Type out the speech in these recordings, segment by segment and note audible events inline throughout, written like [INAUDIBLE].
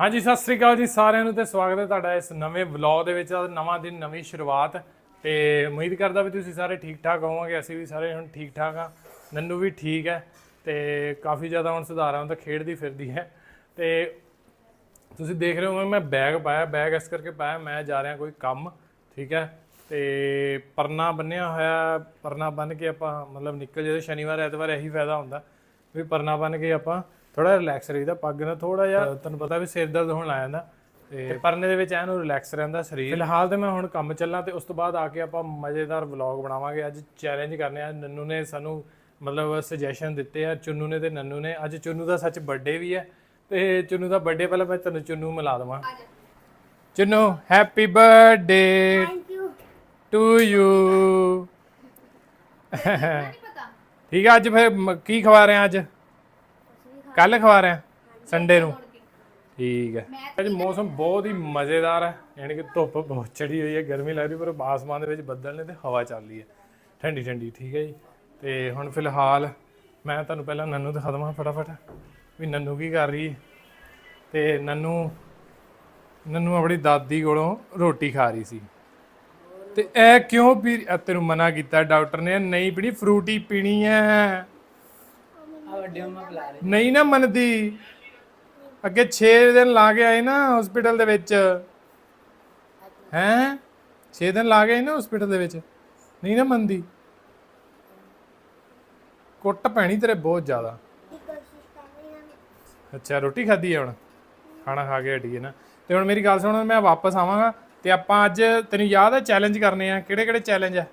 ਹਾਂਜੀ, ਸਤਿ ਸ੍ਰੀ ਅਕਾਲ ਜੀ ਸਾਰਿਆਂ ਨੂੰ ਤੇ ਸਵਾਗਤ ਹੈ ਤੁਹਾਡਾ ਇਸ ਨਵੇਂ ਵਲੌਗ ਦੇ ਵਿੱਚ ਨਵਾਂ ਦਿਨ, ਨਵੀਂ ਸ਼ੁਰੂਆਤ। ਤੇ ਉਮੀਦ ਕਰਦਾ ਵੀ ਤੁਸੀਂ ਸਾਰੇ ਠੀਕ ਠਾਕ ਹੋਵੋਗੇ, ਅਸੀਂ ਵੀ ਸਾਰੇ ਹੁਣ ਠੀਕ ਠਾਕ ਆ ਨੰਨੂ ਵੀ ਠੀਕ ਹੈ ਤੇ ਕਾਫੀ ਜ਼ਿਆਦਾ ਹੁਣ ਸੁਧਾਰ ਆਉਂਦਾ ਖੇਡਦੀ ਫਿਰਦੀ ਹੈ। ਤੇ ਤੁਸੀਂ ਦੇਖ ਰਹੇ ਹੋ ਮੈਂ ਬੈਗ ਪਾਇਆ ਬੈਗ ਇਸ ਕਰਕੇ ਪਾਇਆ, ਮੈਂ ਜਾ ਰਿਹਾ ਕੋਈ ਕੰਮ, ਠੀਕ ਹੈ। ਤੇ ਪਰਨਾ ਬੰਨਿਆ ਹੋਇਆ, ਪਰਨਾ ਬੰਨ ਕੇ ਆਪਾਂ ਮਤਲਬ ਨਿਕਲ ਜਦੋਂ ਸ਼ਨੀਵਾਰ, ਐਤਵਾਰ ਇਹੀ ਫਾਇਦਾ ਹੁੰਦਾ, ਵੀ ਪਰਨਾ ਬੰਨ ਕੇ ਆਪਾਂ ਥੋੜਾ ਰਿਲੈਕਸ ਰਹੀਦਾ ਪੱਗ ਨਾਲ ਥੋੜਾ ਜਿਹਾ ਤੁਹਾਨੂੰ ਪਤਾ ਵੀ ਸਿਰ ਦਰਦ ਹੋਣ ਲੱਗ ਜਾਂਦਾ। ਤੇ ਪਰਨੇ ਦੇ ਵਿੱਚ ਐਨੂੰ ਰਿਲੈਕਸ ਰਹਿੰਦਾ ਸਰੀਰ। ਫਿਲਹਾਲ ਤੇ ਮੈਂ ਹੁਣ ਕੰਮ ਚੱਲਾਂ ਤੇ ਉਸ ਤੋਂ ਬਾਅਦ ਆ ਕੇ ਆਪਾਂ ਮਜ਼ੇਦਾਰ ਵਲੌਗ ਬਣਾਵਾਂਗੇ। ਅੱਜ ਚੈਲੰਜ ਕਰਨੇ ਆ। ਨੰਨੂ ਨੇ ਸਾਨੂੰ ਮਤਲਬ ਸੁਜੈਸ਼ਨ ਦਿੱਤੇ ਆ ਚੁੰਨੂ ਨੇ ਤੇ ਨੰਨੂ ਨੇ। ਅੱਜ ਚੁੰਨੂ ਦਾ ਸੱਚ ਬਰਥਡੇ ਵੀ ਹੈ ਤੇ ਚੁੰਨੂ ਦਾ ਬਰਥਡੇ ਪਹਿਲਾਂ ਮੈਂ ਤੁਹਾਨੂੰ ਚੁੰਨੂ ਮਿਲਾ ਦਵਾਂ। Chunnu happy birthday to you ਠੀਕ ਹੈ ਅੱਜ ਫਿਰ ਕੀ ਖਵਾ ਰਹੇ ਆ ਅੱਜ? ਕੱਲ ਖਵਾ ਰਿਹਾ, ਸੰਡੇ ਨੂੰ। ਠੀਕ ਹੈ। ਅੱਜ ਮੌਸਮ ਬਹੁਤ ਹੀ ਮਜ਼ੇਦਾਰ ਹੈ। ਯਾਨੀ ਕਿ ਧੁੱਪ ਬਹੁਤ ਚੜੀ ਹੋਈ ਹੈ, ਗਰਮੀ ਲੱਗ ਰਹੀ ਪਰ ਆਸਮਾਨ ਦੇ ਵਿੱਚ ਬੱਦਲ ਨੇ ਤੇ ਹਵਾ ਚੱਲ ਰਹੀ ਹੈ। ਠੰਡੀ ਠੰਡੀ, ਠੀਕ ਹੈ ਜੀ। ਤੇ ਹੁਣ ਫਿਲਹਾਲ ਮੈਂ ਤੁਹਾਨੂੰ ਪਹਿਲਾਂ ਨੰਨੂ ਦਿਖਾ ਦਵਾਂ ਫਟਾਫਟ, ਵੀ ਨੰਨੂ ਕੀ ਕਰ ਰਹੀ ਹੈ। ਤੇ ਨੰਨੂ ਨੰਨੂ ਆਪਣੀ ਦਾਦੀ ਕੋਲੋਂ ਰੋਟੀ ਖਾ ਰਹੀ ਸੀ। ਤੇ ਇਹ ਕਿਉਂ ਪੀ ਤੈਨੂੰ ਮਨਾ ਕੀਤਾ? ਡਾਕਟਰ ਨੇ ਨਹੀਂ ਪੀਣੀ, ਫਰੂਟੀ ਪੀਣੀ ਹੈ। ਨਹੀਂ ਨਾ ਮੰਨਦੀ। ਅੱਗੇ 6 ਦਿਨ ਲਾ ਕੇ ਆਏ ਨਾ ਹਸਪੀਟਲ ਦੇ ਵਿੱਚ। ਹੈਂ? 6 ਦਿਨ ਲਾ ਕੇ ਆਏ ਨਾ ਹਸਪੀਟਲ ਦੇ ਵਿੱਚ। ਨਹੀਂ ਨਾ ਮੰਨਦੀ। ਕੁੱਟ ਪੈਣੀ ਤੇਰੇ ਬਹੁਤ ਜ਼ਿਆਦਾ। ਅੱਛਾ ਰੋਟੀ ਖਾਧੀ ਹੈ ਹੁਣ? ਖਾਣਾ ਖਾ ਕੇ ਹਟੀ ਹੈ ਨਾ। ਤੇ ਹੁਣ ਮੇਰੀ ਗੱਲ ਸੁਣ ਮੈਂ ਵਾਪਸ ਆਵਾਂਗਾ ਤੇ ਆਪਾਂ ਅੱਜ ਤੈਨੂੰ ਯਾਦ ਹੈ ਚੈਲੰਜ ਕਰਨੇ ਆ। ਕਿਹੜੇ ਕਿਹੜੇ ਚੈਲੰਜ ਆ?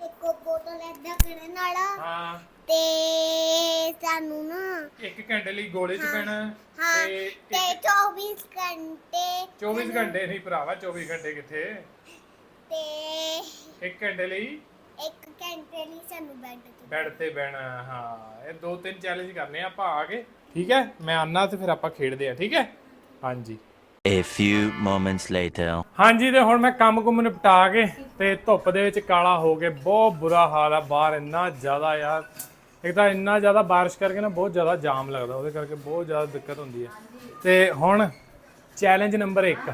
ਇੱਕ ਬੋਤਲ ਏਦਾਂ ਕਰਨ ਵਾਲਾ ਹਾਂ। ਤੇ ਸਾਨੂੰ ਨਾ ਇੱਕ ਘੰਟੇ ਲਈ ਗੋਲੇ ਚ ਪੈਣਾ ਹਾਂ ਤੇ ਤੇ 24 ਘੰਟੇ 24 ਘੰਟੇ ਨਹੀਂ ਭਰਾਵਾ 24 ਘੰਟੇ ਕਿੱਥੇ? ਤੇ ਇੱਕ ਘੰਟੇ ਲਈ? ਇੱਕ ਘੰਟੇ ਲਈ ਸਾਨੂੰ ਬੈੱਡ ਤੇ ਬੈੱਡ ਤੇ ਬਹਿਣਾ ਹਾਂ ਇਹ ਦੋ ਤਿੰਨ ਚੈਲੰਜ ਕਰਨੇ ਆ ਆਪਾਂ ਆ ਕੇ ਠੀਕ ਹੈ? ਮੈਂ ਆਨਾ ਤੇ ਫਿਰ ਆਪਾਂ ਖੇਡਦੇ ਆ ਠੀਕ ਹੈ? ਹਾਂਜੀ। A few moments later. ਹਾਂਜੀ ਤੇ ਹੁਣ ਮੈਂ ਕੰਮ ਕੁਮ ਨਿਪਟਾ ਕੇ ਤੇ ਧੁੱਪ ਦੇ ਵਿੱਚ ਕਾਲਾ ਹੋ ਕੇ ਬਹੁਤ ਬੁਰਾ ਹਾਲ ਆ ਬਾਹਰ ਇੰਨਾ ਜ਼ਿਆਦਾ ਯਾਰ। ਇੱਕ ਤਾਂ ਇੰਨਾ ਜ਼ਿਆਦਾ ਬਾਰਿਸ਼ ਕਰਕੇ ਨਾ ਬਹੁਤ ਜ਼ਿਆਦਾ ਜਾਮ ਲੱਗਦਾ, ਉਹਦੇ ਕਰਕੇ ਬਹੁਤ ਜ਼ਿਆਦਾ ਦਿੱਕਤ ਹੁੰਦੀ ਹੈ। ਤੇ ਹੁਣ ਚੈਲੰਜ ਨੰਬਰ 1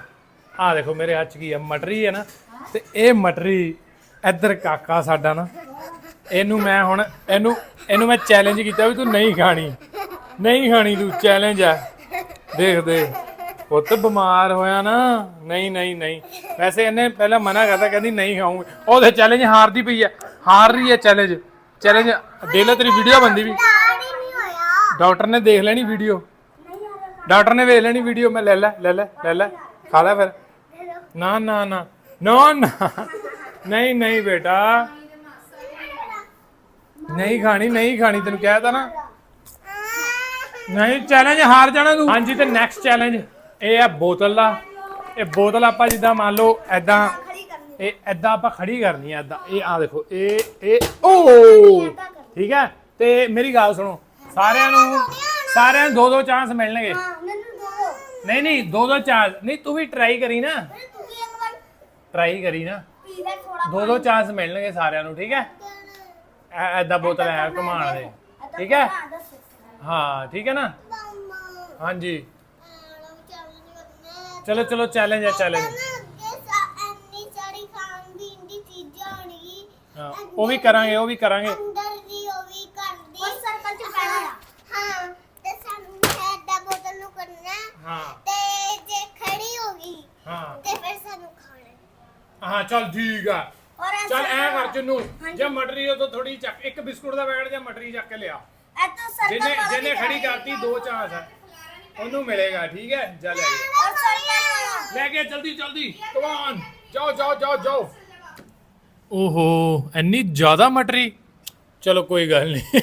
ਆ ਦੇਖੋ ਮੇਰੇ ਹੱਥ 'ਚ ਕੀ ਹੈ, ਮਟਰੀ ਹੈ ਨਾ, ਤੇ ਇਹ ਮਟਰੀ ਇੱਧਰ ਕਾਕਾ ਸਾਡਾ ਨਾ, ਇਹਨੂੰ ਮੈਂ ਹੁਣ, ਇਹਨੂੰ ਇਹਨੂੰ ਮੈਂ ਚੈਲੰਜ ਕੀਤਾ ਵੀ ਤੂੰ ਨਹੀਂ ਖਾਣੀ ਨਹੀਂ ਖਾਣੀ ਤੂੰ ਚੈਲੰਜ ਹੈ। ਦੇਖ ਦੇ ਪੁੱਤ ਬਿਮਾਰ ਹੋਇਆ ਨਾ, ਨਹੀਂ ਨਹੀਂ ਨਹੀਂ। ਵੈਸੇ ਇਹਨੇ ਪਹਿਲਾਂ ਮਨਾ ਕਰਤਾ, ਕਹਿੰਦੀ ਨਹੀਂ ਖਾਊਂਗੀ। ਉਹਦੇ ਚੈਲੰਜ ਹਾਰਦੀ ਪਈ ਹੈ, ਹਾਰ ਰਹੀ ਹੈ ਚੈਲੰਜ ਚੈਲੰਜ ਦੇ ਲੈ ਤੇਰੀ ਵੀਡੀਓ ਬੰਦੀ ਵੀ। ਡਾਕਟਰ ਨੇ ਦੇਖ ਲੈਣੀ ਵੀਡੀਓ ਡਾਕਟਰ ਨੇ ਵੇਖ ਲੈਣੀ ਵੀਡੀਓ ਮੈਂ ਲੈ ਲੈ ਲੈ ਲੈ ਲੈ ਲੈ। ਖਾ ਲੈ ਫਿਰ। ਨਾ ਨਾ ਨਾ। ਨਾ ਨਾ। ਨਹੀਂ ਨਹੀਂ ਬੇਟਾ। ਨਹੀਂ ਖਾਣੀ ਨਹੀਂ ਖਾਣੀ ਤੈਨੂੰ ਕਹਿਤਾ ਨਾ। ਨਹੀਂ ਚੈਲੰਜ ਹਾਰ ਜਾਣਾ ਤੂੰ। ਹਾਂਜੀ ਤੇ ਨੈਕਸਟ ਚੈਲੰਜ ਇਹ ਹੈ ਬੋਤਲ ਦਾ। ਇਹ ਬੋਤਲ ਆਪਾਂ ਜਿੱਦਾਂ ਮੰਨ ਲਓ ਐਦਾਂ ਇਹ ਐਦਾਂ ਆਪਾਂ ਖੜੀ ਕਰਨੀ ਹੈ ਐਦਾਂ ਇਹ ਆ ਦੇਖੋ ਇਹ ਇਹ ਓ! ਠੀਕ ਹੈ? ਤੇ ਮੇਰੀ ਗੱਲ ਸੁਣੋ ਸਾਰਿਆਂ ਨੂੰ ਸਾਰਿਆਂ ਨੂੰ ਦੋ ਦੋ ਚਾਂਸ ਮਿਲਣਗੇ। ਹਾਂ ਮੈਨੂੰ ਦੋ ਨਹੀਂ ਨਹੀਂ ਦੋ ਦੋ ਚਾਂਸ। ਨਹੀਂ ਤੂੰ ਵੀ ਟਰਾਈ ਕਰੀ ਨਾ। ਤੂੰ ਵੀ ਇੱਕ ਵਾਰ ਟਰਾਈ ਕਰੀ ਨਾ। ਪੀ ਲੈ ਥੋੜਾ ਦੋ ਦੋ ਚਾਂਸ ਮਿਲਣਗੇ ਸਾਰਿਆਂ ਨੂੰ ਠੀਕ ਹੈ? ਐਦਾਂ ਬੋਤਲ ਐ ਘੁਮਾਣ ਦੇ ਠੀਕ ਹੈ? ਹਾਂ ਠੀਕ ਹੈ ਨਾ? ਹਾਂਜੀ। ਚਲੋ ਚਲੋ ਚੈਲੰਜ ਹੈ ਚੈਲੰਜ ਹਾਂ ਉਹ ਵੀ ਕਰਾਂਗੇ ਉਹ ਵੀ ਕਰਾਂਗੇ। ਅੰਦਰ ਦੀ ਉਹ ਵੀ ਕਰਦੀ। ਔਰ ਸਰਕਲ ਚ ਪੈਣਾ ਆ ਹਾਂ ਤੇ ਸਾਨੂੰ ਐਡਾ ਬੋਤਲ ਨੂੰ ਕਰਨਾ ਹਾਂ। ਤੇ ਜੇ ਖੜੀ ਹੋ ਗਈ ਹਾਂ। ਤੇ ਫਿਰ ਸਾਨੂੰ ਖਾਣਾ ਹਾਂ। ਚੱਲ ਠੀਕ ਆ। ਔਰ ਚੱਲ ਐ ਕਰ ਚੁੰਨੂ ਜੇ ਮਟਰੀ ਉਹ ਤੋਂ ਥੋੜੀ ਚੱਕ ਇੱਕ ਬਿਸਕੁਟ ਦਾ ਪੈਕਟ ਜਾਂ ਮਟਰੀ ਚੱਕ ਕੇ ਲਿਆ। ਐਤੋ ਸਰਕਲ ਜਿਹਨੇ ਵਾਲਾ ਜਿਹਨੇ ਖੜੀ ਕਰਤੀ ਦੋ ਚਾਂਸ ਹੈ ਉਹਨੂੰ ਮਿਲੇਗਾ ਠੀਕ ਹੈ? ਜਾ ਲੈ। ਜਾ ਔਰ ਸਰਕਲ ਵਾਲਾ। ਲੈ ਕੇ ਜਲਦੀ ਜਲਦੀ ਕਮਾਨ ਜਾਓ ਜਾਓ ਜਾਓ ਜਾਓ। ਓਹੋ, ਇੰਨੀ ਜ਼ਿਆਦਾ ਮਟਰੀ? ਚਲੋ ਕੋਈ ਗੱਲ ਨਹੀਂ।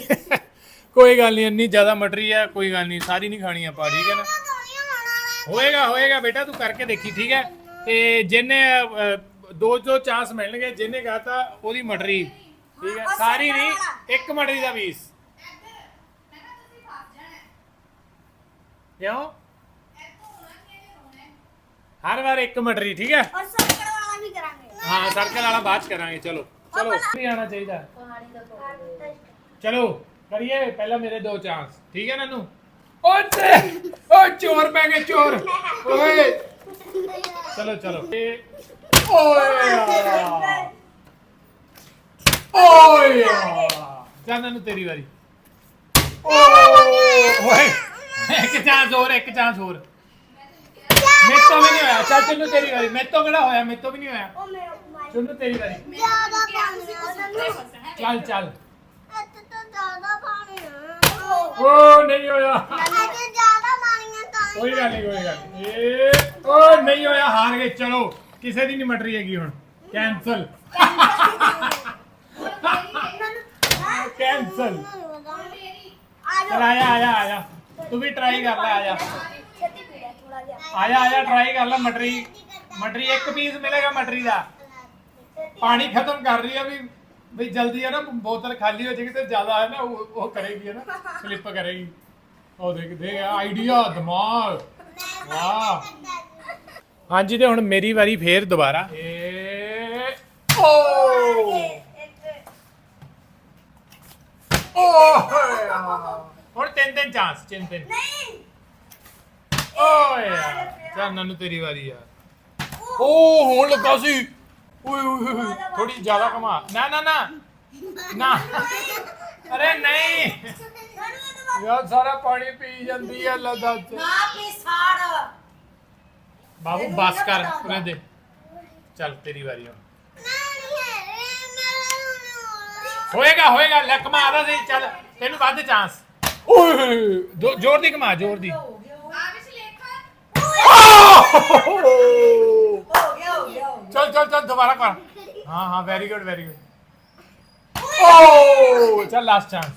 ਕੋਈ ਗੱਲ ਨਹੀਂ, ਇੰਨੀ ਜ਼ਿਆਦਾ ਮਟਰੀ ਹੈ ਕੋਈ ਗੱਲ ਨਹੀਂ, ਸਾਰੀ ਨਹੀਂ ਖਾਣੀ ਆਪਾਂ, ਠੀਕ ਹੈ ਨਾ? ਹੋਏਗਾ ਹੋਏਗਾ ਬੇਟਾ, ਤੂੰ ਕਰਕੇ ਦੇਖੀ, ਠੀਕ ਹੈ? ਤੇ ਜਿਹਨੇ ਦੋ ਦੋ ਚਾਂਸ ਮਿਲਣਗੇ, ਜਿਹਨੇ ਕਹਤਾ ਉਹਦੀ ਮਟਰੀ, ਠੀਕ ਹੈ? ਸਾਰੀ ਨਹੀਂ, ਇੱਕ ਮਟਰੀ ਦਾ ਪੀਸ। ਕਿਉਂ? ਹਰ ਵਾਰ ਇੱਕ ਮਟਰੀ, ਠੀਕ ਹੈ ਔਰ ਸਰਕਲ ਵਾਲਾ ਵੀ ਕਰਾਂਗੇ ਹਾਂ ਸਰਕਲ ਵਾਲਾ ਬਾਅਦ ਚ ਕਰਾਂਗੇ ਚਲੋ। ਚਲੋ। ਨਹੀਂ ਆਣਾ ਚਾਹੀਦਾ। ਚਲੋ ਕਰੀਏ ਪਹਿਲਾਂ ਮੇਰੇ ਦੋ ਚਾਂਸ ਠੀਕ ਹੈ ਨਨੂ? ਓਏ ਤੇ ਓ ਚੋਰ ਪੈ ਗਏ ਚੋਰ। ਓਏ। ਚਲੋ ਚਲੋ। ਇਹ ਓਏ। ਓਏ ਤੇਰੀ ਵਾਰੀ। ਓਏ। ਇੱਕ ਚਾਂਸ ਹੋਰ ਇੱਕ ਚਾਂਸ ਹੋਰ। ਮੇਰੇ ਤੋਂ ਵੀ ਨਹੀਂ ਹੋਇਆ ਚੱਲ ਚੁੰਨੂ ਤੇਰੀ ਵਾਰੀ ਮੇਰੇ ਤੋਂ ਕਿਹੜਾ ਹੋਇਆ ਮੇਰੇ ਤੋਂ ਵੀ ਨਹੀਂ ਹੋਇਆ ਉਹ ਮੇਰਾ ਮਾਰ ਚੁੰਨੂ ਤੇਰੀ ਵਾਰੀ ਜ਼ਿਆਦਾ ਪਾਣੀ ਆ ਚੱਲ ਚੱਲ ਇੱਥੇ ਤਾਂ ਜ਼ਿਆਦਾ ਪਾਣੀ ਆ ਓ ਨਹੀਂ ਹੋਇਆ ਇੱਥੇ ਜ਼ਿਆਦਾ ਪਾਣੀ ਆ ਤਾਂ ਕੋਈ ਗੱਲ ਨਹੀਂ ਕੋਈ ਗੱਲ ਨੀ। ਇਹ ਓ ਨਹੀਂ ਹੋਇਆ ਹਾਰ ਗਏ ਚਲੋ ਕਿਸੇ ਦੀ ਨਹੀਂ ਮਟਰੀ ਹੈਗੀ ਹੁਣ ਕੈਨਸਲ ਕੈਨਸਲ ਆ ਚਲ ਆਇਆ ਆਇਆ ਆਇਆ ਤੂੰ ਵੀ ਟਰਾਈ ਕਰ ਲੈ ਆਇਆ ਛੇਤੀ ਪੀੜਾ ਥੋੜਾ ਜਿਹਾ ਆਇਆ ਆਇਆ ਟਰਾਈ ਕਰ ਲੈ ਮਟਰੀ। ਮਟਰੀ ਇੱਕ ਪੀਸ ਮਿਲੇਗਾ ਮਟਰੀ ਦਾ। ਪਾਣੀ ਖਤਮ ਕਰ ਰਹੀ ਆ ਵੀ ਵੀ ਜਲਦੀ ਹੈ ਨਾ ਬੋਤਲ ਖਾਲੀ ਹੋ ਜਾਏਗੀ ਤੇ ਜ਼ਿਆਦਾ ਹੈ ਨਾ ਉਹ ਉਹ ਕਰੇਗੀ ਹੈ ਨਾ ਸਲਿੱਪ ਕਰੇਗੀ। ਉਹ ਦੇਖ ਦੇ ਆਈਡੀਆ ਦਿਮਾਗ। ਵਾਹ। ਹਾਂਜੀ ਤੇ ਹੁਣ ਮੇਰੀ ਵਾਰੀ ਫੇਰ ਦੁਬਾਰਾ। ਏ ਓ। ਓ ਹੁਣ ਤਿੰਨ ਤਿੰਨ ਚਾਂਸ ਤਿੰਨ ਤਿੰਨ ਨਹੀਂ। ਓਏ ਯਾਰ ਚੱਲ ਨੰਨੂ ਤੇਰੀ ਵਾਰੀ ਯਾਰ ਓ ਹੋਣ ਲੱਗਾ ਸੀ। ਓਏ ਓਏ ਓਏ ਥੋੜੀ ਜ਼ਿਆਦਾ ਕਮਾ ਨਾ ਨਾ ਨਾ। ਨਾ। ਅਰੇ ਨਹੀਂ। ਯਾਰ ਸਾਰਾ ਪਾਣੀ ਪੀ ਜਾਂਦੀ ਹੈ ਲੱਦਾ ਚ। ਨਾ ਪੀ ਸਾੜ। ਬਾਬੂ ਬਸ ਕਰ। ਪੂਰੇ ਦੇ ਚੱਲ ਤੇਰੀ ਵਾਰੀ ਹੁਣ ਹੋਏਗਾ ਹੋਏਗਾ। ਲੈ ਕਮਾ ਆਦਾ ਸੀ ਚੱਲ। ਤੈਨੂੰ ਵੱਧ ਚਾਂਸ। ਓਏ ਜ਼ੋਰ ਦੀ ਕਮਾ ਜ਼ੋਰ ਦੀ। Oh! चल चल चल दोबारा कर। हाँ हाँ वेरी गुड वेरी गुड चल लास्ट चांस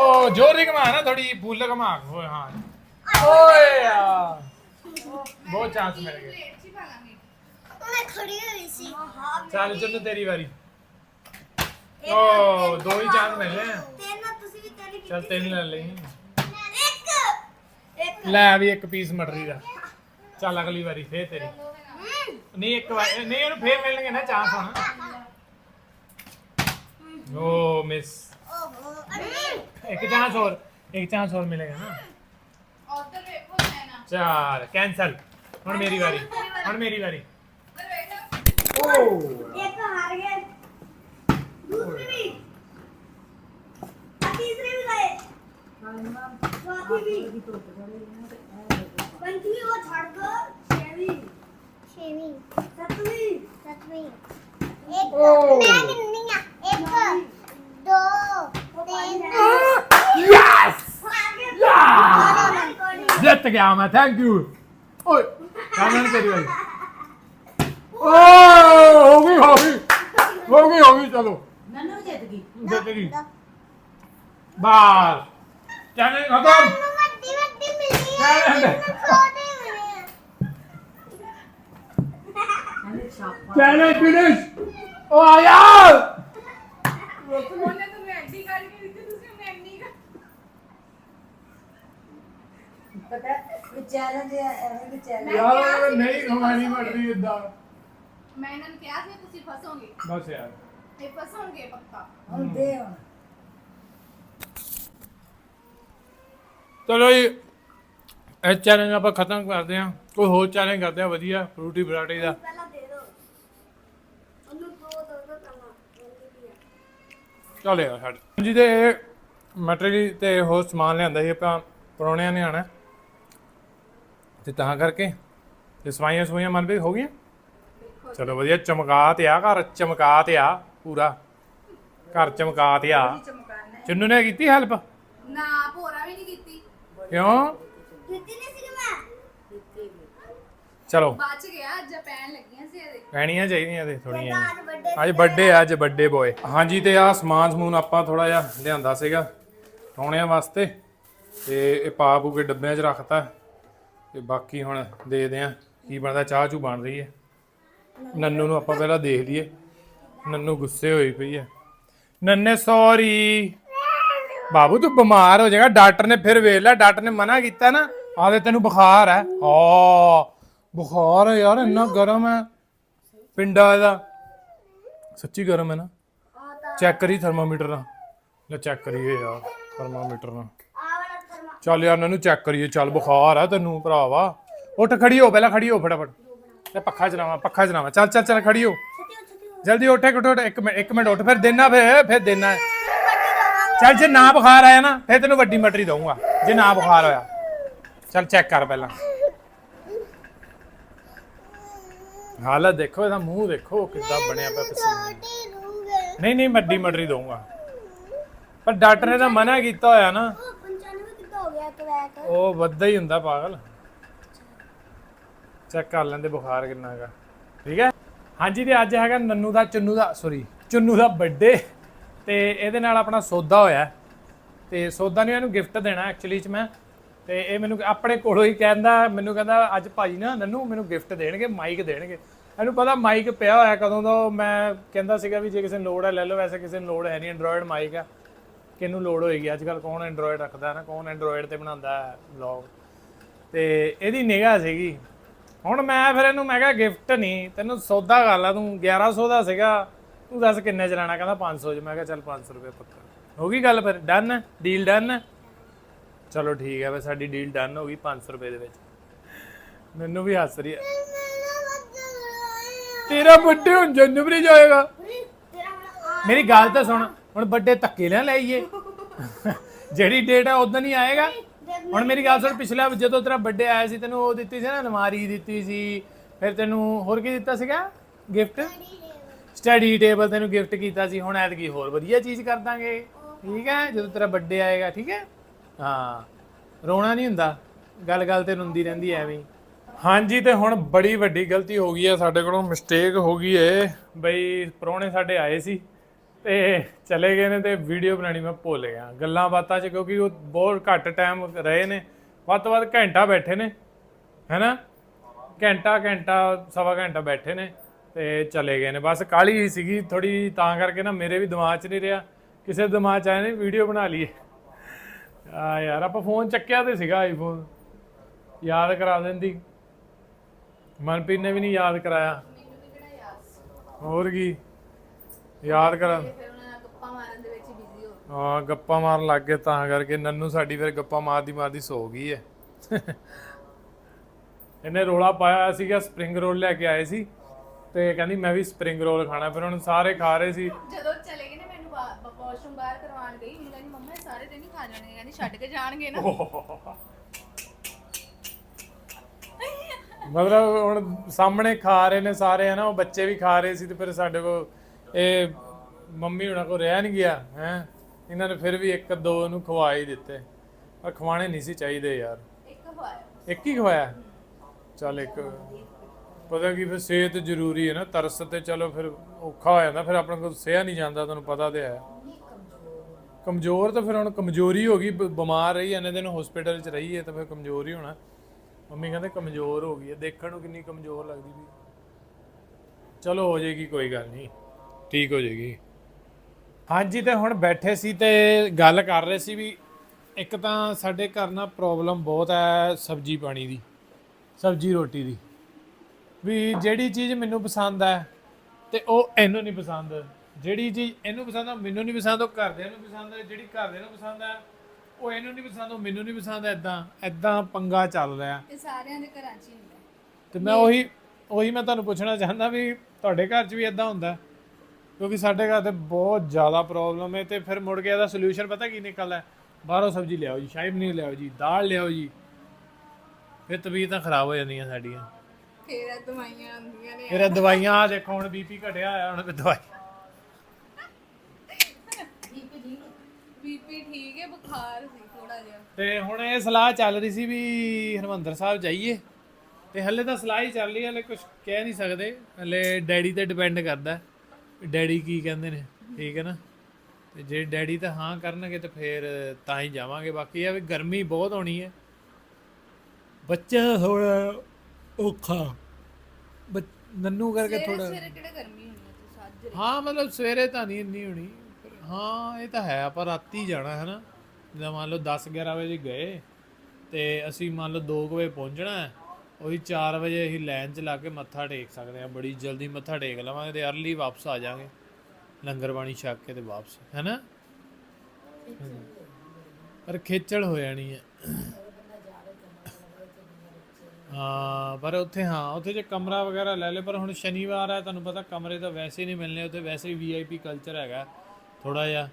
ओ ज़ोर से कमा ना थोड़ी भूल कमा ओ हाँ। ओए बहुत चांस मिल गए। चल चल तो तेरी बारी। ओ दो ही चांस मिले। हैं चल तीन ले लेंगे। ਲੈ ਵੀ ਇੱਕ ਪੀਸ ਮਟਰੀ ਦਾ। ਚੱਲ ਅਗਲੀ ਵਾਰੀ ਫੇਰ ਤੇਰੀ। ਨਹੀਂ, ਇੱਕ ਵਾਰ, ਨਹੀਂ ਇਹਨੂੰ ਫੇਰ ਮਿਲਣਗੇ ਨਾ ਚਾਂਸ ਹੁਣ ਓ ਮਿਸ ਇੱਕ ਚਾਂਸ ਹੋਰ, ਇੱਕ ਚਾਂਸ ਹੋਰ ਮਿਲੇਗਾ ਨਾ। ਉਧਰ ਵੇਖੋ ਨੈਣਾ ਚਾਰ ਕੈਂਸਲ ਹੁਣ ਮੇਰੀ ਵਾਰੀ, ਹੁਣ ਮੇਰੀ ਵਾਰੀ। ਉਧਰ ਵੇਖੋ ਓ ਹਾਰ ਗਏ ਦੂਸਰੀ ਵੀ ਆ ਤੀਸਰੀ ਵੀ ਗਏ ਚੌਥੀ ਵੀ ਪੰਜਵੀਂ ਉਹ ਛੱਡ ਦੋ ਛੇਵੀਂ ਛੇਵੀਂ ਸੱਤਵੀਂ ਸੱਤਵੀਂ ਇੱਕ। ਮੈਂ ਗਿਣਨੀ ਆ ਇੱਕ ਦੋ ਤਿੰਨ ਯੈਸ ਯਾ ਜਿੱਤ ਗਿਆ ਮੈਂ ਥੈਂਕ ਯੂ ਓਏ ਕਾਮਨ ਤੇਰੀ ਵਾਰੀ ਓ ਹੋ ਗਈ ਹੋ ਗਈ ਹੋ ਗਈ ਹੋ ਗਈ ਚਲੋ ਨੰਨੂ ਜਿੱਤ ਗਈ ਜਿੱਤ ਗਈ ਬਾਸ ਚੈਨਲ ਖਤਮ ਮੈਨੂੰ ਵੱਡੀ ਵੱਡੀ ਮਿਲੀ ਆ ਚੈਨਲ ਮੈਨੂੰ ਛੋਟੇ ਮਿਲੇ ਆ ਇਹਨੇ ਛਾਪਾ ਚੈਨਲ ਫਿਨਿਸ਼ ਓ ਆਇਆ ਉਹਨੇ ਤੁਹਾਨੂੰ ਐਡੀ ਗੱਲ ਕੀ ਦਿੱਤੀ ਤੁਸੀਂ ਉਹਨੇ ਐਡੀ ਕਰ ਪਤਾ ਵਿਚਾਰਾ ਜੇ ਐਵੇਂ ਵਿਚਾਰਾ ਯਾਰ ਨਹੀਂ ਕਮਾਣੀ ਮਟਰੀ ਇਦਾਂ ਮੈਂ ਇਹਨਾਂ ਨੂੰ ਕਿਹਾ ਸੀ ਤੁਸੀਂ ਫਸੋਗੇ ਬਸ ਯਾਰ ਇਹ ਫਸੋਗੇ ਪੱਕਾ ਹੁਣ ਦੇ ਹੁਣ ਚਲੋ ਜੀ ਇਹ ਚੈਲੰਜ ਆਪਾਂ ਖਤਮ ਕਰਦੇ ਹਾਂ। ਕੋਈ ਹੋਰ ਚੈਲੰਜ ਕਰਦੇ ਹਾਂ ਵਧੀਆ ਫਰੂਟੀ ਬਰਾਟੀ ਦਾ। ਪਹਿਲਾਂ ਦੇ ਦੋ ਉਹਨੂੰ ਦੋ ਦੋ ਦੋ ਕਰਨਾ। ਚੱਲ ਯਾਰ ਛੱਡ। ਜੀ ਤੇ ਮਟਰੀ ਤੇ ਹੋਰ ਸਮਾਨ ਲਿਆਂਦਾ ਸੀ ਆਪਾਂ ਪਰੌਣਿਆਂ ਨੇ ਆਣਾ। ਤੇ ਤਾਂ ਕਰਕੇ ਤੇ ਸਵਾਈਆਂ ਸਵਾਈਆਂ ਮਨ ਵੀ ਹੋ ਗਈਆਂ? ਚਲੋ ਵਧੀਆ ਚਮਕਾ ਤੇ ਆ ਘਰ ਚਮਕਾ ਤੇ ਆ ਪੂਰਾ। ਘਰ ਚਮਕਾ ਤੇ ਆ। ਚਮਕਾਨਾ ਚੁੰਨੂ ਨੇ ਕੀਤੀ ਹੈਲਪ ਨਾ ਭੋਰਾ ਵੀ ਨਹੀਂ ਕੀਤੀ ਕਿਉਂ? ਦਿੱਤੀ ਨਹੀਂ ਸੀ ਮੈਂ। ਚਲੋ। ਬਚ ਗਿਆ ਅੱਜ ਪੈਣ ਲੱਗੀਆਂ ਸੀ ਇਹਦੇ। ਪੈਣੀਆਂ ਚਾਹੀਦੀਆਂ ਤੇ ਥੋੜੀਆਂ। ਅੱਜ ਵੱਡੇ ਅੱਜ ਬਰਥਡੇ ਬੋਏ। ਹਾਂਜੀ ਤੇ ਆ ਸਮਾਨ ਸਮੂਨ ਆਪਾਂ ਥੋੜਾ ਜਿਹਾ ਲਿਆਂਦਾ ਸੀਗਾ। ਟੌਣਿਆਂ ਵਾਸਤੇ। ਤੇ ਇਹ ਪਾ ਪੂ ਕੇ ਡੱਬਿਆਂ 'ਚ ਰੱਖਤਾ। ਤੇ ਬਾਕੀ ਹੁਣ ਦੇਖਦੇ ਆ ਕੀ ਬਣਦਾ। ਚਾਹ ਚੂ ਬਣ ਰਹੀ ਹੈ। ਨੰਨੂ ਨੂੰ ਆਪਾਂ ਪਹਿਲਾਂ ਦੇਖ ਲਈਏ। ਨੰਨੂ ਗੁੱਸੇ ਹੋਈ ਪਈ ਹੈ। ਨੰਨੇ ਸੌਰੀ। ਬਾਬੂ, ਤੂੰ ਬਿਮਾਰ ਹੋ ਜਾਏਗਾ। ਡਾਕਟਰ ਨੇ ਫਿਰ ਵੇਖ ਲਿਆ, ਡਾਕਟਰ ਨੇ ਮਨਾ ਕੀਤਾ ਨਾ। ਆਦੇ ਤੈਨੂੰ ਬੁਖਾਰ ਹੈ। ਆ, ਬੁਖਾਰ ਹੈ ਯਾਰ, ਇੰਨਾ ਗਰਮ ਹੈ। ਪਿੰਡਾ ਇਹਦਾ। ਸੱਚੀ ਗਰਮ ਹੈ ਨਾ। ਚੈੱਕ ਕਰੀ ਥਰਮਾਮੀਟਰ ਨਾਲ। ਲੈ ਚੈੱਕ ਕਰੀਏ ਯਾਰ, ਥਰਮਾਮੀਟਰ ਨਾਲ। ਚੱਲ ਯਾਰ, ਇਹਨੂੰ ਚੈੱਕ ਕਰੀਏ। ਚੱਲ, ਬੁਖਾਰ ਆ ਤੈਨੂੰ ਭਰਾਵਾ। ਉੱਠ, ਖੜੀ ਹੋ, ਪਹਿਲਾਂ ਖੜੀ ਹੋ ਫਟਾਫਟ। ਤੇ ਪੱਖਾ ਚਲਾਵਾ ਪੱਖਾ ਚਲਾਵਾ। ਚੱਲ ਚੱਲ ਚੱਲ, ਖੜੀ ਹੋ। ਜਲਦੀ ਉੱਠ ਉੱਠ ਉੱਠ ਇੱਕ ਮਿੰਟ ਇੱਕ ਮਿੰਟ, ਉੱਠ। ਫਿਰ ਦੇਣਾ ਫਿਰ ਫਿਰ ਦੇਣਾ ਚੱਲ ਜੇ ਨਾ ਬੁਖਾਰ ਆਇਆ ਨਾ ਫਿਰ ਤੈਨੂੰ ਵੱਡੀ ਮਟਰੀ ਦਊਂਗਾ ਜੇ ਨਾ ਬੁਖਾਰ ਹੋਇਆ। ਚੱਲ ਚੈੱਕ ਕਰ ਪਹਿਲਾਂ। ਹਾਲਤ ਦੇਖੋ ਇਹਦਾ ਮੂੰਹ ਦੇਖੋ ਕਿੱਦਾਂ ਬਣਿਆ ਪਿਆ ਪਸੀਨੇ। ਨਹੀਂ ਨਹੀਂ ਵੱਡੀ ਮਟਰੀ ਦਊਂਗਾ। ਪਰ ਡਾਕਟਰ ਨੇ ਤਾਂ ਮਨਾ ਕੀਤਾ ਹੋਇਆ ਨਾ। ਉਹ 95 ਕਿੱਦਾਂ ਹੋ ਗਿਆ ਇੱਕ ਵੈਕ? ਉਹ ਵੱਧਦਾ ਹੀ ਹੁੰਦਾ ਪਾਗਲ। ਚੈੱਕ ਕਰ ਲੈਂਦੇ ਬੁਖਾਰ ਕਿੰਨਾ ਹੈਗਾ। ਠੀਕ ਹੈ? ਹਾਂਜੀ ਤੇ ਅੱਜ ਹੈਗਾ ਨੰਨੂ ਦਾ ਚੁੰਨੂ ਦਾ ਸੌਰੀ ਚੁੰਨੂ ਦਾ ਬਰਥਡੇ ਤੇ ਇਹਦੇ ਨਾਲ ਆਪਣਾ ਸੌਦਾ ਹੋਇਆ। ਹੈ। ਤੇ ਸੌਦਾ ਨਹੀਂ, ਇਹਨੂੰ ਗਿਫਟ ਦੇਣਾ ਐਕਚੁਅਲੀ ਚ ਮੈਂ। ਤੇ ਇਹ ਮੈਨੂੰ ਆਪਣੇ ਕੋਲੋਂ ਹੀ ਕਹਿੰਦਾ, ਮੈਨੂੰ ਕਹਿੰਦਾ, ਅੱਜ ਭਾਜੀ ਨਾ ਨੰਨੂ ਮੈਨੂੰ ਗਿਫਟ ਦੇਣਗੇ ਮਾਈਕ ਦੇਣਗੇ। ਇਹਨੂੰ ਪਤਾ ਮਾਈਕ ਪਿਆ ਹੋਇਆ ਕਦੋਂ ਦਾ ਮੈਂ ਕਹਿੰਦਾ ਸੀਗਾ ਵੀ ਜੇ ਕਿਸੇ ਨੂੰ ਲੋੜ ਹੈ ਲੈ ਲਓ, ਵੈਸੇ ਕਿਸੇ ਨੂੰ ਲੋੜ ਹੈ ਨਹੀਂ ਐਂਡਰੋਇਡ ਮਾਈਕ ਆ। ਕਿਹਨੂੰ ਲੋੜ ਹੋਏਗੀ? ਅੱਜ ਕੱਲ ਕੌਣ ਐਂਡਰੋਇਡ ਰੱਖਦਾ ਨਾ, ਕੌਣ ਐਂਡਰੋਇਡ ਤੇ ਬਣਾਉਂਦਾ ਹੈ ਵਲੌਗ ਤੇ ਇਹਦੀ ਨਿਗਾਹ ਸੀਗੀ। ਹੁਣ ਮੈਂ ਫਿਰ ਇਹਨੂੰ ਮੈਂ ਕਿਹਾ ਗਿਫਟ ਨਹੀਂ, ਤੈਨੂੰ ਸੌਦਾ ਕਰ ਲਾ ਤੂੰ 1100 ਦਾ ਸੀਗਾ। ਤੂੰ ਦੱਸ ਕਿੰਨੇ ਚ ਲੈਣਾ ਕਹਿੰਦਾ 500 ਚ। ਮੈਂ ਕਿਹਾ ਚੱਲ 500 ਰੁਪਏ ਪੱਕਾ। ਹੋ ਗਈ ਗੱਲ ਫਿਰ? ਡਨ ਡੀਲ ਡਨ ਚਲੋ ਠੀਕ ਹੈ ਵੇ ਸਾਡੀ ਡੀਲ ਡਨ ਹੋ ਗਈ 500 ਰੁਪਏ ਦੇ ਵਿੱਚ। ਮੈਨੂੰ ਵੀ ਹੱਸ ਰਹੀ ਹੈ। ਤੇਰਾ ਬਰਥਡੇ ਹੁਣ ਜਨਵਰੀ ਜਾਏਗਾ। ਮੇਰੀ ਗੱਲ ਤਾਂ ਸੁਣ, ਹੁਣ ਵੱਡੇ ਧੱਕੇ ਨਾ ਲਾਈਏ। ਜਿਹੜੀ ਡੇਟ ਆ ਉਦੋਂ ਹੀ ਆਏਗਾ। ਹੁਣ ਮੇਰੀ ਗੱਲ ਸੁਣ, ਪਿਛਲਾ ਜਦੋਂ ਤੇਰਾ ਵੱਡੇ ਆਇਆ ਸੀ, ਤੈਨੂੰ ਉਹ ਦਿੱਤੀ ਸੀ ਨਾ, ਅਲਮਾਰੀ ਦਿੱਤੀ ਸੀ। ਫਿਰ ਤੈਨੂੰ ਹੋਰ ਕੀ ਦਿੱਤਾ ਸੀਗਾ? ਗਿਫਟ ਸਟੱਡੀ ਟੇਬਲ ਤੈਨੂੰ ਗਿਫਟ ਕੀਤਾ ਸੀ ਹੁਣ ਐਤਕੀ ਹੋਰ ਵਧੀਆ ਚੀਜ਼ ਕਰ ਦਾਂਗੇ। ਠੀਕ ਹੈ? ਜਦੋਂ ਤੇਰਾ ਬਰਥਡੇ ਆਏਗਾ ਠੀਕ ਹੈ? ਹਾਂ। ਰੋਣਾ ਨਹੀਂ ਹੁੰਦਾ। ਗੱਲ ਗੱਲ ਤੇ ਰੁੰਦੀ ਰਹਿੰਦੀ ਐਵੇਂ ਹੀ। ਹਾਂਜੀ ਤੇ ਹੁਣ ਬੜੀ ਵੱਡੀ ਗਲਤੀ ਹੋ ਗਈ ਹੈ ਸਾਡੇ ਕੋਲੋਂ ਮਿਸਟੇਕ ਹੋ ਗਈ ਏ। ਬਈ ਪ੍ਰਾਹੁਣੇ ਸਾਡੇ ਆਏ ਸੀ ਤੇ ਚਲੇ ਗਏ ਨੇ ਤੇ ਵੀਡੀਓ ਬਣਾਣੀ ਮੈਂ ਭੁੱਲ ਗਿਆ। ਗੱਲਾਂ ਬਾਤਾਂ 'ਚ ਕਿਉਂਕਿ ਉਹ ਬਹੁਤ ਘੱਟ ਟਾਈਮ ਰਹੇ ਨੇ। ਵੱਧ ਤੋਂ ਵੱਧ ਘੰਟਾ ਬੈਠੇ ਨੇ। ਹੈਨਾ? ਘੰਟਾ ਘੰਟਾ ਸਵਾ ਘੰਟਾ ਬੈਠੇ ਨੇ। ਤੇ ਚਲੇ ਗਏ ਨੇ। ਬਸ ਕਾਲੀ ਹੀ ਸੀਗੀ ਥੋੜੀ ਤਾਂ ਕਰਕੇ ਨਾ ਮੇਰੇ ਵੀ ਦਿਮਾਗ 'ਚ ਨਹੀਂ ਰਿਹਾ। ਕਿਸੇ ਦਿਮਾਗ 'ਚ ਆਇਆ ਨਹੀਂ, ਵੀਡੀਓ ਬਣਾ ਲਈਏ। ਆ ਯਾਰ, ਆਪਾਂ ਫੋਨ ਚੱਕਿਆ ਤੇ ਸੀਗਾ ਆਈਫੋਨ ਯਾਦ ਕਰਾ ਦਿੰਦੀ ਮਨਪ੍ਰੀਤ ਨੇ ਵੀ ਨਹੀਂ ਯਾਦ ਕਰਾਇਆ। ਹੋਰ ਕੀ? ਯਾਦ ਕਰਾਂ ਗੱਪਾਂ ਮਾਰਨ ਹਾਂ, ਗੱਪਾਂ ਮਾਰਨ ਲੱਗ ਗਏ ਤਾਂ ਕਰਕੇ। ਨੰਨੂ ਸਾਡੀ ਫਿਰ ਗੱਪਾਂ ਮਾਰਦੀ ਮਾਰਦੀ ਸੋ ਗਈ ਹੈ ਇਹਨੇ ਰੋਲਾ ਪਾਇਆ ਸੀਗਾ, ਸਪਰਿੰਗ ਰੋਲ ਲੈ ਕੇ ਆਏ ਸੀ। ਤੇ ਕਹਿੰਦੀ ਮੈਂ ਵੀ ਸਪਰਿੰਗ ਰੋਲ ਖਾਣਾ ਫਿਰ ਹੁਣ ਸਾਰੇ ਖਾ ਰਹੇ ਸੀ। ਜਦੋਂ ਚਲੇ ਗਏ ਨੇ ਮੈਨੂੰ ਵਾਸ਼ਰੂਮ ਬਾਹਰ ਕਰਵਾਉਣ ਗਈ ਮੈਨੂੰ ਕਹਿੰਦੀ ਮੰਮਾ ਇਹ ਸਾਰੇ ਤੇ ਨਹੀਂ ਖਾ ਜਾਣਗੇ। ਕਹਿੰਦੀ ਛੱਡ ਕੇ ਜਾਣਗੇ ਨਾ। [LAUGHS] ਮਤਲਬ ਹੁਣ ਸਾਹਮਣੇ ਖਾ ਰਹੇ ਨੇ ਸਾਰੇ ਹਨਾ ਉਹ ਬੱਚੇ ਵੀ ਖਾ ਰਹੇ ਸੀ ਤੇ ਫਿਰ ਸਾਡੇ ਕੋ ਇਹ ਮੰਮੀ ਹੁਣਾਂ ਕੋ ਰਹਿ ਨਹੀਂ ਗਿਆ ਹੈ। ਇਹਨਾਂ ਨੇ ਫਿਰ ਵੀ ਇੱਕ ਦੋ ਨੂੰ ਖਵਾ ਹੀ ਦਿੱਤੇ। ਪਰ ਖਵਾਣੇ ਨਹੀਂ ਸੀ ਚਾਹੀਦੇ ਯਾਰ। ਇੱਕ ਖਵਾਇਆ। ਇੱਕ ਹੀ ਖਵਾਇਆ? ਚੱਲ ਇੱਕ। ਪਤਾ ਕੀ ਫਿਰ ਸਿਹਤ ਜ਼ਰੂਰੀ ਹੈ ਨਾ, ਤਰਸ ਤੇ ਚਲੋ ਫਿਰ ਔਖਾ ਹੋ ਜਾਂਦਾ, ਫਿਰ ਆਪਣੇ ਕੋਲ ਸਿਆ ਨਹੀਂ ਜਾਂਦਾ, ਤੁਹਾਨੂੰ ਪਤਾ ਤੇ ਹੈ। ਕਮਜ਼ੋਰ ਤਾਂ ਫਿਰ ਹੁਣ ਕਮਜ਼ੋਰੀ ਹੋ ਗਈ, ਬ- ਬਿਮਾਰ ਰਹੀ ਐਨੇ ਦਿਨ ਹਸਪੀਟਲ 'ਚ ਰਹੀ ਹੈ ਤਾਂ ਫਿਰ ਕਮਜ਼ੋਰ ਹੀ ਹੋਣਾ। ਮੰਮੀ ਕਹਿੰਦੇ ਕਮਜ਼ੋਰ ਹੋ ਗਈ ਹੈ, ਦੇਖਣ ਨੂੰ ਕਿੰਨੀ ਕਮਜ਼ੋਰ ਲੱਗਦੀ ਵੀ ਚਲੋ ਹੋ ਜਾਏਗੀ, ਕੋਈ ਗੱਲ ਨਹੀਂ, ਠੀਕ ਹੋ ਜਾਏਗੀ। ਹਾਂਜੀ, ਤੇ ਹੁਣ ਬੈਠੇ ਸੀ ਤੇ ਗੱਲ ਕਰ ਰਹੇ ਸੀ ਵੀ ਇੱਕ ਤਾਂ ਸਾਡੇ ਘਰ ਨਾਲ ਪ੍ਰੋਬਲਮ ਬਹੁਤ ਹੈ ਸਬਜੀ ਪਾਣੀ ਦੀ, ਸਬਜੀ ਰੋਟੀ ਦੀ। ਵੀ ਜਿਹੜੀ ਚੀਜ਼ ਮੈਨੂੰ ਪਸੰਦ ਹੈ ਤੇ ਉਹ ਇਹਨੂੰ ਨਹੀਂ ਪਸੰਦ। ਜਿਹੜੀ ਚੀਜ਼ ਇਹਨੂੰ ਪਸੰਦ ਆ ਮੈਨੂੰ ਨਹੀਂ ਪਸੰਦ ਉਹ ਘਰਦਿਆਂ ਨੂੰ ਪਸੰਦ ਹੈ ਜਿਹੜੀ ਘਰਦਿਆਂ ਨੂੰ ਪਸੰਦ ਹੈ ਉਹ ਇਹਨੂੰ ਨਹੀਂ ਪਸੰਦ ਉਹ ਮੈਨੂੰ ਨਹੀਂ ਪਸੰਦ ਐਦਾਂ ਐਦਾਂ ਪੰਗਾ ਚੱਲ ਰਿਹਾ। ਇਹ ਸਾਰਿਆਂ ਦੇ ਘਰਾਂ 'ਚ ਹੀ ਹੁੰਦਾ। ਤੇ ਮੈਂ ਉਹੀ ਉਹੀ ਮੈਂ ਤੁਹਾਨੂੰ ਪੁੱਛਣਾ ਚਾਹੁੰਦਾ ਵੀ ਤੁਹਾਡੇ ਘਰ 'ਚ ਵੀ ਐਦਾਂ ਹੁੰਦਾ? ਕਿਉਂਕਿ ਸਾਡੇ ਘਰ ਤੇ ਬਹੁਤ ਜ਼ਿਆਦਾ ਪ੍ਰੋਬਲਮ ਹੈ ਤੇ ਫਿਰ ਮੁੜ ਕੇ ਇਹਦਾ ਸੋਲੂਸ਼ਨ ਪਤਾ ਕੀ ਨਿਕਲਦਾ? ਬਾਹਰੋਂ ਸਬਜ਼ੀ ਲਿਆਓ ਜੀ ਸ਼ਾਹੀ ਪਨੀਰ ਲਿਆਓ ਜੀ ਦਾਲ ਲਿਆਓ ਜੀ ਫਿਰ ਤਬੀਅਤਾਂ ਖਰਾਬ ਹੋ ਜਾਂਦੀਆਂ ਸਾਡੀਆਂ। ਫੇਰ ਇਹ ਦਵਾਈਆਂ ਆਉਂਦੀਆਂ ਨੇ। ਫਿਰ ਇਹ ਦਵਾਈਆਂ ਆ ਦੇਖੋ ਹੁਣ ਬੀਪੀ ਘਟਿਆ ਹੋਇਆ ਹੁਣ ਫਿਰ ਦਵਾਈ। ਬੀਪੀ ਠੀਕ ਹੈ। ਬੁਖਾਰ ਸੀ ਥੋੜਾ ਜਿਹਾ। ਤੇ ਹੁਣ ਇਹ ਸਲਾਹ ਚੱਲ ਰਹੀ ਸੀ ਵੀ ਹਰਮੰਦਰ ਸਾਹਿਬ ਜਾਈਏ। ਤੇ ਹੱਲੇ ਤਾਂ ਸਲਾਹ ਹੀ ਚੱਲ ਰਹੀ ਹੈ ਹਲੇ ਕੁਝ ਕਹਿ ਨਹੀਂ ਸਕਦੇ। ਹਲੇ ਡੈਡੀ ਤੇ ਡਿਪੈਂਡ ਕਰਦਾ ਵੀ ਡੈਡੀ ਕੀ ਕਹਿੰਦੇ ਨੇ ਠੀਕ ਹੈ ਨਾ? ਤੇ ਜੇ ਡੈਡੀ ਤਾਂ ਹਾਂ ਕਰਨਗੇ ਤੇ ਫਿਰ ਤਾਂ ਹੀ ਜਾਵਾਂਗੇ। ਬਾਕੀ ਇਹ ਆ ਵੀ ਗਰਮੀ ਬਹੁਤ ਹੋਣੀ ਹੈ। ਬੱਚਾ ਥੋੜਾ ਔਖਾ। ਬੱਚ- ਨੰਨੂ ਕਰਕੇ ਥੋੜਾ ਸਵੇਰੇ ਕਿਹੜੇ ਗਰਮੀ ਹੋਣੀ ਹੈ ਤੂੰ ਸੱਜ ਹਾਂ ਮਤਲਬ ਸਵੇਰੇ ਤਾਂ ਨਹੀਂ ਇੰਨੀ ਹੋਣੀ ਪਰ ਹਾਂ ਇਹ ਤਾਂ ਹੈ ਆਪਾਂ ਰਾਤੀ ਜਾਣਾ ਹੈ ਨਾ। ਜਿੱਦਾਂ ਮੰਨ ਲਓ 10 11 ਵਜੇ ਗਏ ਤੇ ਅਸੀਂ ਮੰਨ ਲਓ 2 ਵਜੇ ਪਹੁੰਚਣਾ ਹੈ ਉਹੀ 4 ਵਜੇ ਅਸੀਂ ਲਾਈਨ 'ਚ ਲਾ ਕੇ ਮੱਥਾ ਟੇਕ ਸਕਦੇ ਹਾਂ ਬੜੀ ਜਲਦੀ ਮੱਥਾ ਟੇਕ ਲਵਾਂਗੇ ਤੇ ਅਰਲੀ ਵਾਪਸ ਆ ਜਾਾਂਗੇ ਲੰਗਰ ਪਾਣੀ ਛਕ ਕੇ ਤੇ ਵਾਪਸ ਹੈਨਾ ਪਰ ਖੇਚਲ ਹੋ ਜਾਣੀ ਹੈ। ਹਾਂ, ਪਰ ਉੱਥੇ ਹਾਂ, ਉੱਥੇ ਜੇ ਕਮਰਾ ਵਗੈਰਾ ਲੈ ਲੈ ਪਰ ਹੁਣ ਸ਼ਨੀਵਾਰ ਹੈ, ਤੁਹਾਨੂੰ ਪਤਾ ਕਮਰੇ ਤਾਂ ਵੈਸੇ ਹੀ ਨਹੀਂ ਮਿਲਨੇ ਉੱਥੇ ਵੈਸੇ ਹੀ ਵੀਆਈਪੀ ਕਲਚਰ ਹੈਗਾ। ਥੋੜਾ ਜਿਹਾ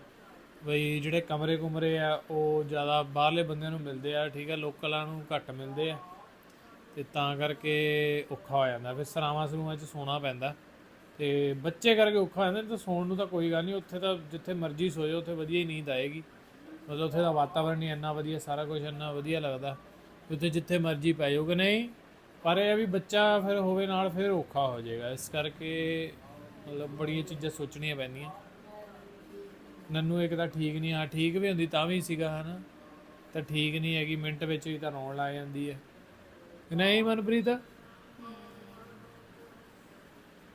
ਬਈ ਜਿਹੜੇ ਕਮਰੇ ਕੁਮਰੇ ਆ, ਉਹ ਜ਼ਿਆਦਾ ਬਾਹਰਲੇ ਬੰਦਿਆਂ ਨੂੰ ਮਿਲਦੇ ਆ, ਠੀਕ ਆ, ਲੋਕਲਾਂ ਨੂੰ ਘੱਟ ਮਿਲਦੇ ਆ। ਤੇ ਤਾਂ ਕਰਕੇ ਔਖਾ ਹੋ ਜਾਂਦਾ, ਫਿਰ ਸਰਾਵਾਂ ਸਰੂਆਂ 'ਚ ਸੋਣਾ ਪੈਂਦਾ। ਤੇ ਬੱਚੇ ਕਰਕੇ ਔਖਾ ਹੋ ਜਾਂਦਾ, ਨਹੀਂ ਤਾਂ ਸੌਣ ਨੂੰ ਤਾਂ ਕੋਈ ਗੱਲ ਨਹੀਂ, ਉੱਥੇ ਤਾਂ ਜਿੱਥੇ ਮਰਜ਼ੀ ਸੋ ਜਾਓ ਉੱਥੇ ਵਧੀਆ ਹੀ ਨੀਂਦ ਆਏਗੀ। ਮਤਲਬ ਉੱਥੇ ਦਾ ਵਾਤਾਵਰਣ ਹੀ ਇੰਨਾ ਵਧੀਆ, ਸਾਰਾ ਕੁਝ ਇੰਨਾ ਵਧੀਆ ਲੱਗਦਾ। ਉੱਥੇ ਜਿੱਥੇ ਮਰਜ਼ੀ ਪੈ ਜਾਓਗੇ ਨਹੀਂ। ਪਰ ਇਹ ਵੀ ਬੱਚਾ ਫਿਰ ਹੋਵੇ ਨਾਲ ਫਿਰ ਔਖਾ ਹੋ ਜਾਏਗਾ। ਇਸ ਕਰਕੇ ਮਤਲਬ ਬੜੀਆਂ ਚੀਜ਼ਾਂ ਸੋਚਣੀਆਂ ਪੈਂਦੀਆਂ। ਨੰਨੂ ਇੱਕ ਤਾਂ ਠੀਕ ਨਹੀਂ ਆ ਠੀਕ ਵੀ ਹੁੰਦੀ ਤਾਂ ਵੀ ਸੀਗਾ, ਹਨਾ। ਤਾਂ ਠੀਕ ਨਹੀਂ ਹੈਗੀ, ਮਿੰਟ ਵਿੱਚ ਹੀ ਤਾਂ ਰੋਣ ਲੱਗ ਜਾਂਦੀ ਹੈ। ਨਹੀਂ ਮਨਪ੍ਰੀਤ?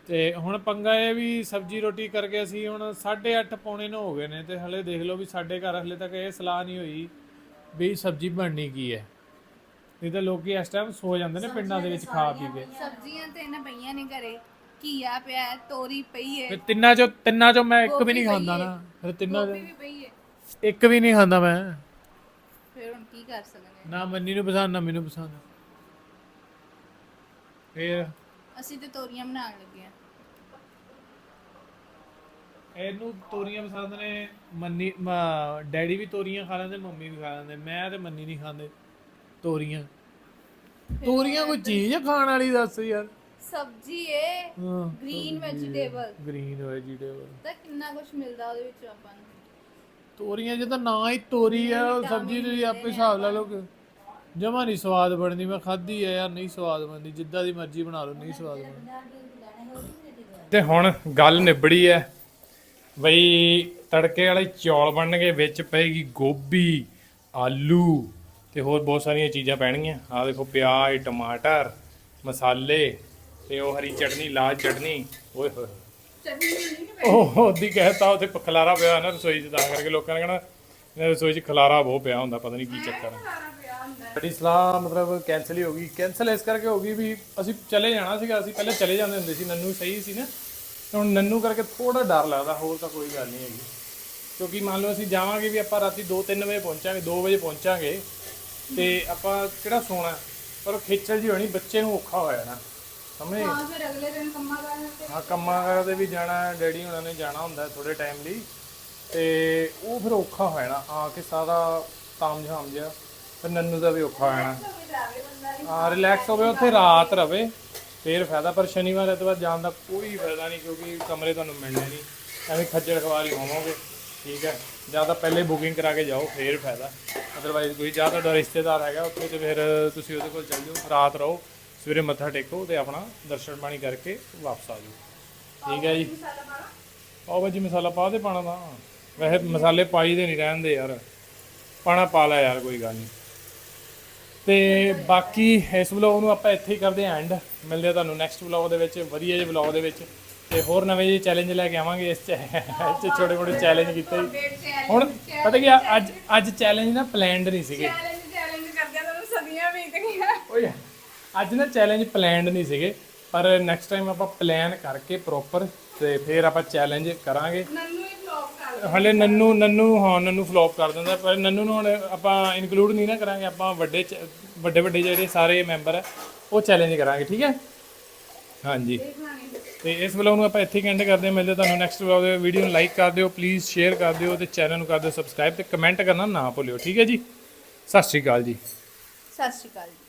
ਤੇ ਹੁਣ ਪੰਗਾ ਇਹ ਵੀ ਸਬਜੀ ਰੋਟੀ ਕਰਕੇ ਅਸੀਂ ਹੁਣ 8:30 ਪੌਣੇ ਨੂੰ ਹੋ ਗਏ ਨੇ ਤੇ ਹਲੇ ਦੇਖ ਲਓ ਵੀ ਸਾਡੇ ਘਰ ਹਲੇ ਤੱਕ ਇਹ ਸਲਾਹ ਨਹੀਂ ਹੋਈ ਵੀ ਸਬਜੀ ਬਣਨੀ ਕੀ ਹੈ। ਨਹੀਂ ਤਾਂ ਲੋਕੀ ਇਸ ਟਾਈਮ ਸੋ ਜਾਂਦੇ ਨੇ ਪਿੰਡਾਂ ਦੇ ਵਿੱਚ ਖਾ ਪੀ ਕੇ। ਸਬਜ਼ੀਆਂ ਤੇ ਇਹਨਾਂ ਪਈਆਂ ਨੇ ਘਰੇ। ਘੀਆ ਪਿਆ ਹੈ, ਤੋਰੀ ਪਈ ਹੈ ਫਿਰ ਤਿੰਨਾਂ ਚੋਂ ਤਿੰਨਾਂ ਚੋਂ ਮੈਂ ਇੱਕ ਵੀ ਨਹੀਂ ਖਾਂਦਾ। ਨਾ। ਫਿਰ ਤਿੰਨਾਂ ਚੋਂ ਵੀ ਪਈ ਹੈ ਇੱਕ ਵੀ ਨਹੀਂ ਖਾਂਦਾ ਮੈਂ। ਫਿਰ ਹੁਣ ਕੀ ਕਰ ਸਕਦੇ ਨਾ ਮੰਨੀ ਨੂੰ ਪਸੰਦ ਨਾ ਮੈਨੂੰ ਪਸੰਦ। ਫਿਰ ਅਸੀਂ ਤੇ ਤੋਰੀਆਂ ਬਣਾਉਣ ਲੱਗੇ ਆ। ਇਹਨੂੰ ਤੋਰੀਆਂ ਪਸੰਦ ਨੇ ਮੰਨੀ ਮ- ਡੈਡੀ ਵੀ ਤੋਰੀਆਂ ਖਾ ਲੈਂਦੇ ਮੰਮੀ ਵੀ ਖਾ ਲੈਂਦੇ। ਮੈਂ ਤੇ ਮੰਨੀ ਨਹੀਂ ਖਾਂਦੇ। ਤੋਰੀਆਂ। ਤੋਰੀਆਂ ਕੋਈ ਚੀਜ਼ ਆ ਖਾਣ ਵਾਲੀ ਦੱਸ ਯਾਰ। ਸਬਜ਼ੀ ਏ ਹਾਂ। Green vegetable. Green vegetable. ਤਾਂ ਕਿੰਨਾ ਕੁਝ ਮਿਲਦਾ ਉਹਦੇ ਵਿੱਚ ਆਪਾਂ ਨੂੰ। ਤੋਰੀਆਂ ਜੇ ਤਾਂ ਨਾ ਹੀ ਤੋਰੀ ਆ ਉਹ ਸਬਜ਼ੀ ਤੁਸੀਂ ਆਪੇ ਹਿਸਾਬ ਲਾ ਲਓ ਕਿ ਜਮਾ ਨਹੀਂ ਸਵਾਦ ਬਣਦੀ। ਮੈਂ ਖਾਧੀ ਆ ਯਾਰ ਨਹੀਂ ਸਵਾਦ ਬਣਦੀ। ਜਿੱਦਾਂ ਦੀ ਮਰਜ਼ੀ ਬਣਾ ਲਓ ਨਹੀਂ ਸਵਾਦ ਬਣਦੀ। ਤੇ ਹੁਣ ਗੱਲ ਨਿਬੜੀ ਐ ਬਈ ਤੜਕੇ ਵਾਲੇ ਚੌਲ ਬਣਨਗੇ ਵਿੱਚ ਪਏਗੀ ਗੋਭੀ ਆਲੂ। ਤੇ ਹੋਰ ਬਹੁਤ ਸਾਰੀਆਂ ਚੀਜ਼ਾਂ ਪੈਣਗੀਆਂ। ਆਹ ਦੇਖੋ ਪਿਆਜ਼ ਟਮਾਟਰ ਮਸਾਲੇ ਤੇ ਉਹ ਹਰੀ ਚਟਨੀ ਲਾਲ ਚਟਨੀ। ਓਏ ਹੋਏ। ਉਹ ਉਹਦੀ ਕਹਿਤਾ ਉੱਥੇ ਖਲਾਰਾ ਪਿਆ ਨਾ ਰਸੋਈ 'ਚ ਤਾਂ ਕਰਕੇ ਲੋਕਾਂ ਨੇ ਕਹਿਣਾ ਇਹਨਾਂ ਰਸੋਈ 'ਚ ਖਲਾਰਾ ਬਹੁਤ ਪਿਆ ਹੁੰਦਾ ਪਤਾ ਨਹੀਂ ਕੀ ਚੱਕਰ ਹੈ ਸਾਡੀ ਸਲਾਹ ਮਤਲਬ ਕੈਨਸਲ ਹੀ ਹੋ ਗਈ। ਕੈਨਸਲ ਇਸ ਕਰਕੇ ਹੋ ਗਈ ਵੀ ਅਸੀਂ ਚਲੇ ਜਾਣਾ ਸੀਗਾ ਅਸੀਂ ਪਹਿਲੇ ਚਲੇ ਜਾਂਦੇ ਹੁੰਦੇ ਸੀ ਨੰਨੂ ਸਹੀ ਸੀ ਨਾ। ਹੁਣ ਨੰਨੂ ਕਰਕੇ ਥੋੜਾ ਡਰ ਲੱਗਦਾ ਹੋਰ ਤਾਂ ਕੋਈ ਗੱਲ ਨਹੀਂ ਹੈਗੀ। ਕਿਉਂਕਿ ਮੰਨ ਲਓ ਅਸੀਂ ਜਾਵਾਂਗੇ ਵੀ ਆਪਾਂ ਰਾਤੀ 2-3 ਵਜੇ ਪਹੁੰਚਾਂਗੇ 2 ਵਜੇ ਪਹੁੰਚਾਂਗੇ ਤੇ ਆਪਾਂ ਕਿਹੜਾ ਸੋਣਾ ਪਰ ਖੇਚਲ ਜੀ ਹੋਣੀ ਬੱਚੇ ਨੂੰ ਔਖਾ ਹੋ ਜਾਣਾ। ਸਮਝੇ? ਹਾਂ ਫਿਰ ਅਗਲੇ ਦਿਨ ਕੰਮਾਂ ਕਰਨ ਤੇ। ਹਾਂ ਕੰਮਾਂ ਕਾਰ ਤੇ ਵੀ ਜਾਣਾ ਡੈਡੀ ਹੁਣਾਂ ਨੇ ਜਾਣਾ ਹੁੰਦਾ ਥੋੜੇ ਟਾਈਮ ਲਈ। ਤੇ ਉਹ ਫਿਰ ਔਖਾ ਹੋ ਜਾਣਾ ਆ ਕੇ ਸਾਰਾ ਤਾਮ ਝਾਮ ਜਿਹਾ ਫਿਰ ਨੰਨੂ ਦਾ ਵੀ ਔਖਾ ਹੋ ਜਾਣਾ। ਹਾਂ ਰਿਲੈਕਸ ਹੋਵੇ ਉੱਥੇ ਰਾਤ ਰਵੇ ਫੇਰ ਫਾਇਦਾ ਪਰ ਸ਼ਨੀਵਾਰ ਐਤਵਾਰ ਜਾਣ ਦਾ ਕੋਈ ਫਾਇਦਾ ਨਹੀਂ ਕਿਉਂਕਿ ਕਮਰੇ ਤੁਹਾਨੂੰ ਮਿਲਣੇ ਨਹੀਂ। ਐਵੇਂ ਖੱਜਲ ਖਵਾਰੀ ਹੋਵੋਗੇ। ਠੀਕ ਹੈ। ਜਾਂ ਤਾਂ ਪਹਿਲੇ ਬੁਕਿੰਗ ਕਰਾ ਕੇ ਜਾਓ, ਫੇਰ ਫਾਇਦਾ। ਅਦਰਵਾਈਜ਼ ਕੋਈ ਜਾਂ ਤੁਹਾਡਾ ਰਿਸ਼ਤੇਦਾਰ ਹੈਗਾ, ਉੱਥੇ ਤੇ ਫਿਰ ਤੁਸੀਂ ਉਹਦੇ ਕੋਲ ਚੱਲ ਜਾਓ, ਰਾਤ ਰਹੋ, ਸਵੇਰੇ ਮੱਥਾ ਟੇਕੋ ਤੇ ਆਪਣਾ ਦਰਸ਼ਨ ਪਾਣੀ ਕਰਕੇ ਵਾਪਸ ਆ ਜਾਓ। ਠੀਕ ਹੈ ਜੀ। ਪਾਓ ਭਾਜੀ ਮਸਾਲਾ ਪਾ ਦੇ ਪਾਣਾ ਤਾਂ। ਵੈਸੇ ਮਸਾਲੇ ਪਾਈ ਦੇ ਨਹੀਂ ਰਹਿੰਦੇ ਯਾਰ। ਪਾਣਾ ਪਾ ਲੈ ਯਾਰ, ਕੋਈ ਗੱਲ ਨਹੀਂ। ਤੇ ਬਾਕੀ ਇਸ ਵਲੌਗ ਨੂੰ ਆਪਾਂ ਇੱਥੇ ਹੀ ਕਰਦੇ ਆਂ ਐਂਡ ਮਿਲਦੇ ਆ ਤੁਹਾਨੂੰ ਨੈਕਸਟ ਵਲੌਗ ਦੇ ਵਿੱਚ, ਵਧੀਆ ਜਿਹੇ ਵਲੌਗ ਦੇ ਵਿੱਚ। ਤੇ ਹੋਰ ਨਵੇਂ ਜਿਹੇ ਚੈਲੰਜ ਲੈ ਕੇ ਆਵਾਂਗੇ ਇਸ ਚ ਛੋਟੇ ਮੋਟੇ ਚੈਲੰਜ ਕੀਤੇ ਜੀ। ਹੁਣ ਪਤਾ ਕੀ ਆ, ਅੱਜ ਅੱਜ ਚੈਲੰਜ ਨਾ ਪਲਾਨਡ ਨਹੀਂ ਸੀਗੇ। ਚੈਲੰਜ ਚੈਲੰਜ ਕਰਦਿਆਂ ਤਾਂ ਸਦੀਆਂ ਬੀਤ ਗਈਆਂ ਓਏ ਅੱਜ ਨਾ ਚੈਲੰਜ ਪਲਾਨਡ ਨਹੀਂ ਸੀਗੇ ਪਰ ਨੈਕਸਟ ਟਾਈਮ ਆਪਾਂ ਪਲਾਨ ਕਰਕੇ ਪ੍ਰੋਪਰ ਤੇ ਫਿਰ ਆਪਾਂ ਚੈਲੰਜ ਕਰਾਂਗੇ। ਨੰਨੂ ਹੀ ਫਲੌਪ ਕਰ ਹਲੇ ਨੰਨੂ ਨੰਨੂ ਹਾਂ ਨੰਨੂ ਫਲॉप ਕਰ ਦਿੰਦਾ ਪਰ ਨੰਨੂ ਨੂੰ ਹੁਣ ਆਪਾਂ ਇਨਕਲੂਡ ਨਹੀਂ ਨਾ ਕਰਾਂਗੇ ਆਪਾਂ ਵੱਡੇ ਚ- ਵੱਡੇ ਵੱਡੇ ਜਿਹੜੇ ਸਾਰੇ ਮੈਂਬਰ ਆ ਉਹ ਚੈਲੰਜ ਕਰਾਂਗੇ ਠੀਕ ਹੈ? ਹਾਂਜੀ। ਤੇ ਇਸ ਵਲੌਗ ਉਹਨੂੰ ਆਪਾਂ ਇੱਥੇ ਹੀ ਐਂਡ ਕਰਦੇ ਹਾਂ। ਮਿਲਦੇ ਤੁਹਾਨੂੰ ਨੈਕਸਟ ਵਲੌਗ ਦੇ ਵੀਡੀਓ ਨੂੰ ਲਾਈਕ ਕਰ ਦਿਓ ਪਲੀਜ਼ ਸ਼ੇਅਰ ਕਰ ਦਿਓ ਤੇ ਚੈਨਲ ਨੂੰ ਕਰ ਦਿਓ ਸਬਸਕ੍ਰਾਈਬ ਤੇ ਕਮੈਂਟ ਕਰਨਾ ਨਾ ਭੁੱਲਿਓ। ਠੀਕ ਹੈ ਜੀ? ਸਤਿ ਸ਼੍ਰੀ ਅਕਾਲ ਜੀ। ਸਤਿ ਸ਼੍ਰੀ ਅਕਾਲ ਜੀ।